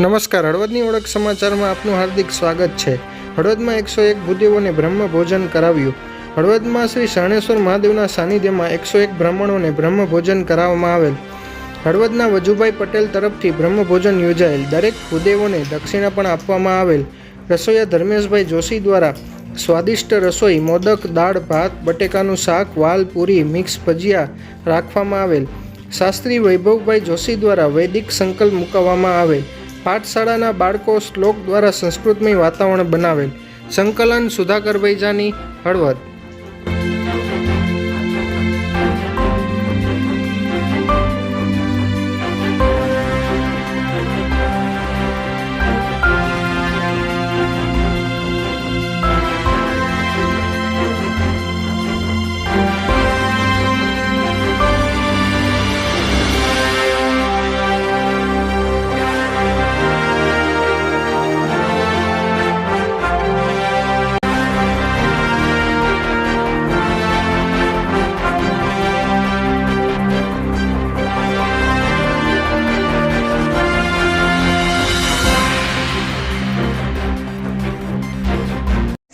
નમસ્કાર, હળવદની ઓળખ સમાચારમાં આપનું હાર્દિક સ્વાગત છે. હળવદમાં એકસો એક ભૂદેવોને બ્રહ્મ ભોજન કરાવ્યું. હળવદમાં શ્રી શરણેશ્વર મહાદેવના સાનિધ્યમાં એકસો એક બ્રાહ્મણોને બ્રહ્મ ભોજન કરાવવામાં આવેલ. હળવદના વજુભાઈ પટેલ તરફથી બ્રહ્મ ભોજન યોજાયેલ. દરેક ભૂદેવોને દક્ષિણા પણ આપવામાં આવેલ. રસોઈયા ધર્મેશભાઈ જોશી દ્વારા સ્વાદિષ્ટ રસોઈ, મોદક, દાળ, ભાત, બટેકાનું શાક, વાલ, પૂરી, મિક્સ ભજીયા રાખવામાં આવેલ. શાસ્ત્રી વૈભવભાઈ જોશી દ્વારા વૈદિક સંકલ્પ મુકાવવામાં આવેલ. પાઠશાળાના બાળકો શ્લોક દ્વારા સંસ્કૃતમય વાતાવરણ બનાવેલ. સંકલન સુધાકર વૈજાની હળવદ.